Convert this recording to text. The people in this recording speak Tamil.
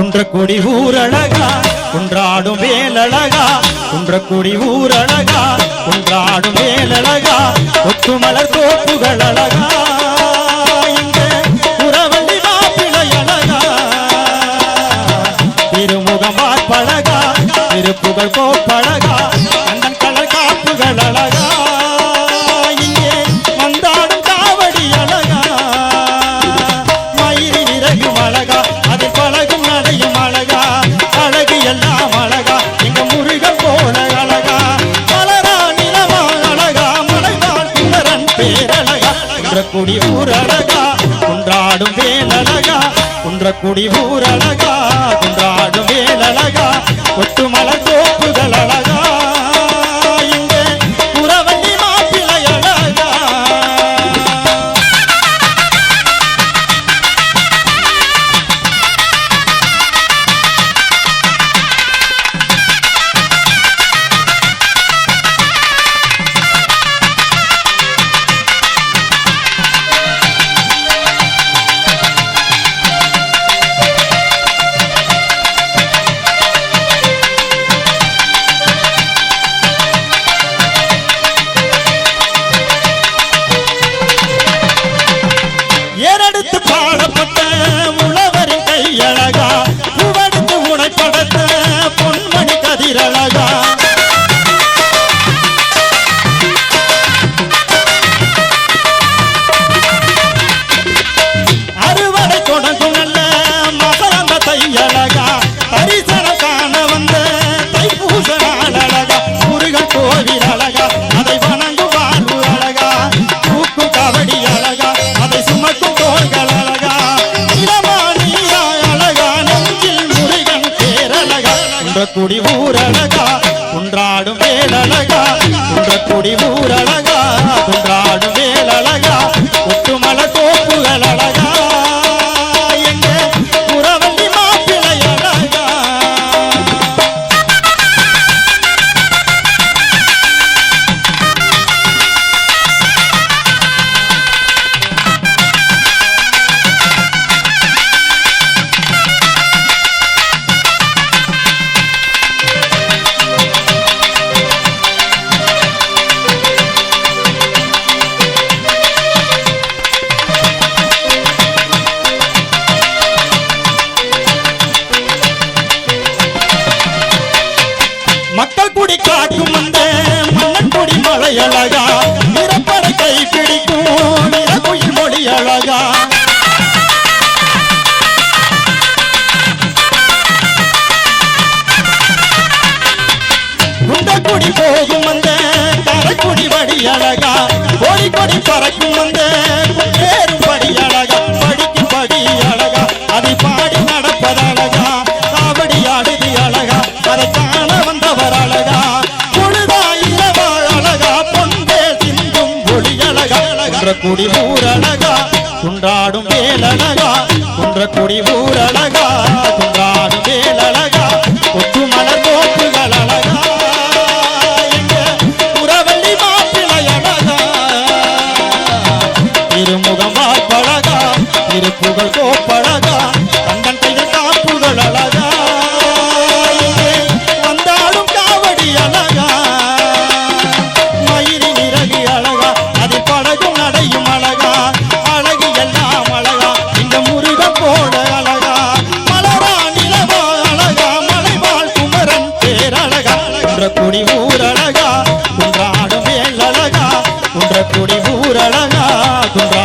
குன்றக்குடி ஊரழகா குன்றாடும் வேலழகா குன்றக்குடி ஊரழகா குன்றாடும் வேலழகா ஒத்துமலர் தோப்புகள் அழகா இங்கே மாப்பிளை அழகா திருமுகம் பார்ப்பழகா திருப்புகழ் கோப்பழகா கண்ணன் கலர் காப்புகள் அழகா குன்றக்குடி ஊரழகா குன்றாடும் வேலழகா குன்ற குன்றக்குடி ஊரழகா குன்றாடும் வேலழகா ஒட்டுமலர் தோப்புகள் கொன்றாடும் வேலழகா குன்றக்குடி ஊரழகா. காக்கும் அந்த மன்னன் மலை அழகா நிறப்படை கை பிடிக்கும் நிறகுயில் மொழி அழகா குடி போகும் அந்த கரைக்குடி வடி அழகா கோடி கொடி பறக்கும் அந்த குடி ஊரழகா குன்றாடும் வேலழகா குன்ற குடி ஊரழகா குன்றாடும் வேல ஊரழகா துன்றா